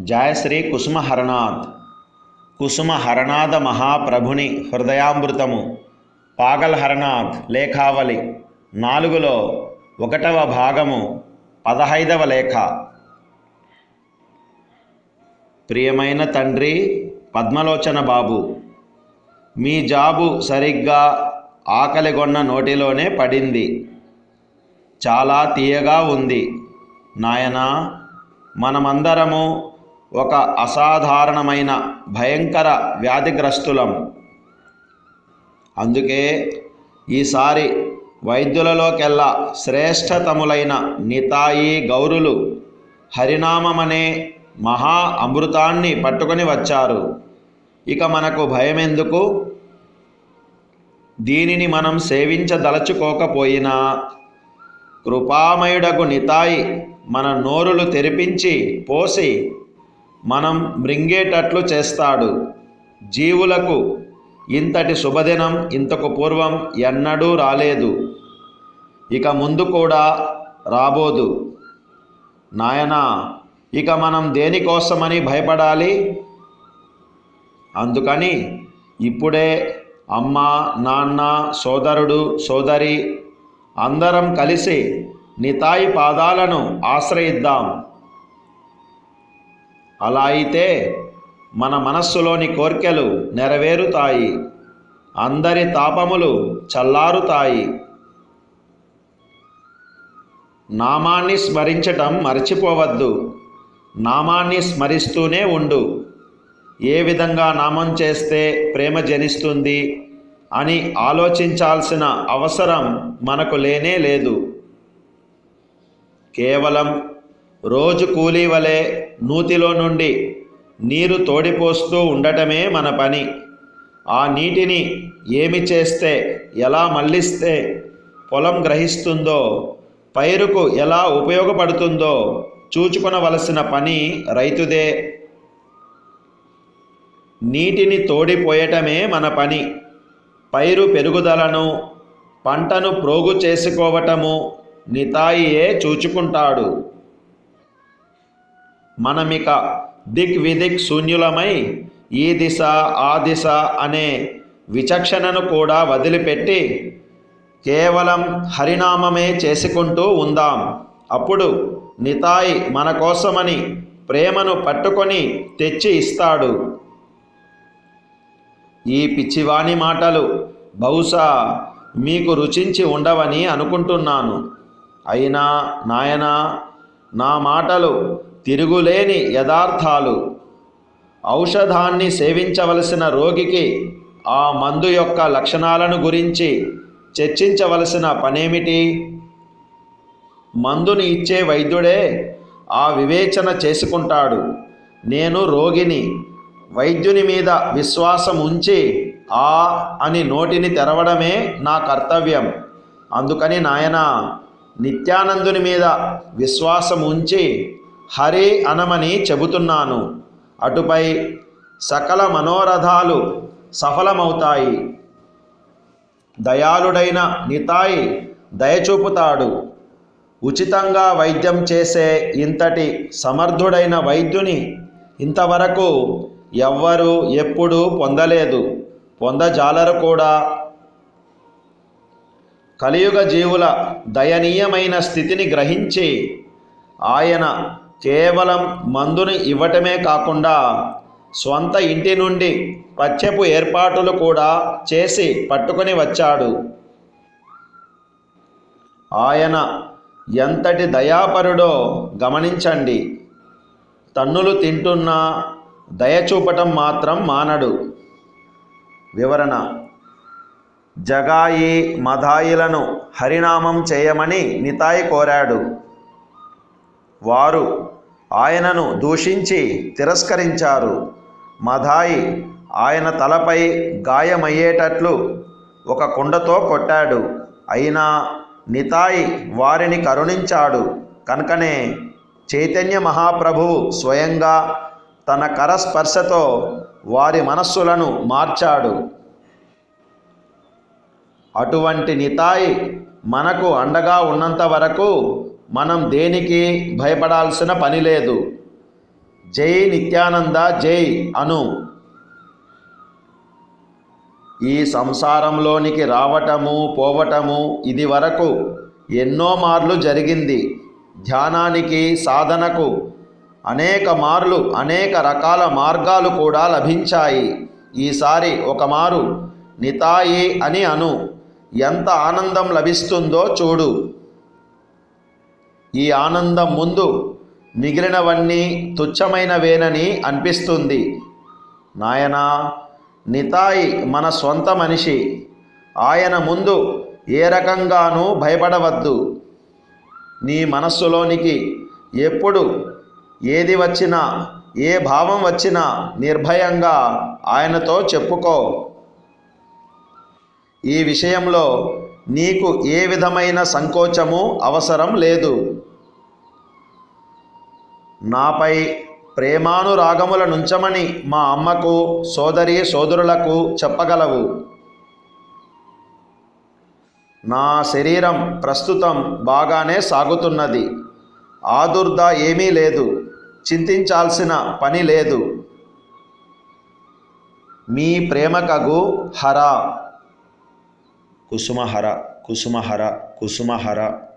జయశ్రీ కుసుమహరణాథ్ కుసుమహరణాథ మహాప్రభుని హృదయామృతము. పాగల్హరణాథ్ లేఖావళి. నాలుగులో ఒకటవ భాగము పదహైదవ లేఖ. ప్రియమైన తండ్రి పద్మలోచన బాబు మీ జాబు సరిగ్గా ఆకలిగొన్న నోటిలోనే పడింది. చాలా తీయగా ఉంది. నాయనా మనమందరము ఒక అసాధారణమైన భయంకర వ్యాధిగ్రస్తులం. అందుకే ఈసారి వైద్యులలోకెల్లా శ్రేష్టతములైన నితాయి గౌరులు హరినామమనే మహా అమృతాన్ని పట్టుకొని వచ్చారు. ఇక మనకు భయమెందుకు? దీనిని మనం సేవించదలచుకోకపోయినా కృపామయుడకు నితాయి మన నోరులు తెరిపించి పోసి మనం మృంగేటట్లు చేస్తాడు. జీవులకు ఇంతటి శుభదినం ఇంతకు పూర్వం ఎన్నడూ రాలేదు. ఇక ముందు కూడా రాబోదు. నాయనా ఇక మనం దేనికోసమని భయపడాలి? అందుకని ఇప్పుడే అమ్మ నాన్న సోదరుడు సోదరి అందరం కలిసి నితాయి పాదాలను ఆశ్రయిద్దాం. అలా అయితే మన మనస్సులోని కోర్కెలు నెరవేరుతాయి. అందరి తాపములు చల్లారుతాయి. నామాన్ని స్మరించటం మర్చిపోవద్దు. నామాన్ని స్మరిస్తూనే ఉండు. ఏ విధంగా నామం చేస్తే ప్రేమ జనిస్తుంది అని ఆలోచించాల్సిన అవసరం మనకు లేనే లేదు. కేవలం రోజు కూలీ వలె నూతిలో నుండి నీరు తోడిపోస్తూ ఉండటమే మన పని. ఆ నీటిని ఏమి చేస్తే ఎలా మళ్ళిస్తే పొలం గ్రహిస్తుందో పైరుకు ఎలా ఉపయోగపడుతుందో చూచుకొనవలసిన పని రైతుదే. నీటిని తోడిపోయటమే మన పని. పైరు పెరుగుదలను పంటను ప్రోగు చేసుకోవటము నితాయియే చూచుకుంటాడు. మనమిక దిక్ విదిక్ శూన్యులమై ఈ దిశ ఆ దిశ అనే విచక్షణను కూడా వదిలిపెట్టి కేవలం హరినామమే చేసుకుంటూ ఉందాం. అప్పుడు నితాయి మన కోసమని ప్రేమను పట్టుకొని తెచ్చి ఇస్తాడు. ఈ పిచ్చివాణి మాటలు బహుశా మీకు రుచించి ఉండవని అనుకుంటున్నాను. అయినా నాయనా నా మాటలు తిరుగులేని యథార్థాలు. ఔషధాన్ని సేవించవలసిన రోగికి ఆ మందు యొక్క లక్షణాలను గురించి చర్చించవలసిన పనేమిటి? మందుని ఇచ్చే వైద్యుడే ఆ వివేచన చేసుకుంటాడు. నేను రోగిని వైద్యుని మీద విశ్వాసం ఉంచి ఆ అని నోటిని తెరవడమే నా కర్తవ్యం. అందుకని నాయన నిత్యానందుని మీద విశ్వాసం ఉంచి హరి అనమని చెబుతున్నాను. అటుపై సకల మనోరథాలు సఫలమవుతాయి. దయాళుడైన నితాయి దయచూపుతాడు. ఉచితంగా వైద్యం చేసే ఇంతటి సమర్థుడైన వైద్యుని ఇంతవరకు ఎవ్వరూ ఎప్పుడూ పొందలేదు. పొందజాలరు కూడా. కలియుగ జీవుల దయనీయమైన స్థితిని గ్రహించి ఆయన కేవలం మందును ఇవ్వటమే కాకుండా స్వంత ఇంటి నుండి పచ్చపు ఏర్పాటులు కూడా చేసి పట్టుకొని వచ్చాడు. ఆయన ఎంతటి దయాపరుడో గమనించండి. తన్నులు తింటున్నా దయ చూపటం మాత్రం మానడు. వివరణ. జగాయి మధాయిలను హరినామం చేయమని నితాయి కోరాడు. వారు ఆయనను దూషించి తిరస్కరించారు. మధాయి ఆయన తలపై గాయమయ్యేటట్లు ఒక కుండతో కొట్టాడు. అయినా నితాయి వారిని కరుణించాడు. కనుకనే చైతన్య మహాప్రభువు స్వయంగా తన కరస్పర్శతో వారి మనస్సులను మార్చాడు. అటువంటి నితాయి మనకు అండగా ఉన్నంత వరకు మనం దేనికి భయపడాల్సిన పని లేదు? జై నిత్యానంద జై అను. ఈ సంసారంలోనికి రావటము పోవటము ఇది వరకు ఎన్నో మార్లు జరిగింది. ధ్యానానికి సాధనకు అనేక మార్లు అనేక రకాల మార్గాలు కూడా లభించాయి. ఈసారి ఒక మారు నితాయి అని అను. ఎంత ఆనందం లభిస్తుందో చూడు. ఈ ఆనందం ముందు మిగిలినవన్నీ తుచ్చమైనవేనని అనిపిస్తుంది. నాయనా నితాయి మన సొంత మనిషి. ఆయన ముందు ఏ రకంగానూ భయపడవద్దు. నీ మనస్సులోనికి ఎప్పుడు ఏది వచ్చినా ఏ భావం వచ్చినా నిర్భయంగా ఆయనతో చెప్పుకో. ఈ విషయంలో నీకు ఏ విధమైన సంకోచము అవసరం లేదు. నాపై ప్రేమానురాగముల నుంచమని మా అమ్మకు సోదరి సోదరులకు చెప్పగలవు. నా శరీరం ప్రస్తుతం బాగానే సాగుతున్నది. ఆదుర్ద ఏమీ లేదు. చింతించాల్సిన పని లేదు. మీ ప్రేమకగు హర. కుసుమహర కుసుమహర కుసుమహర.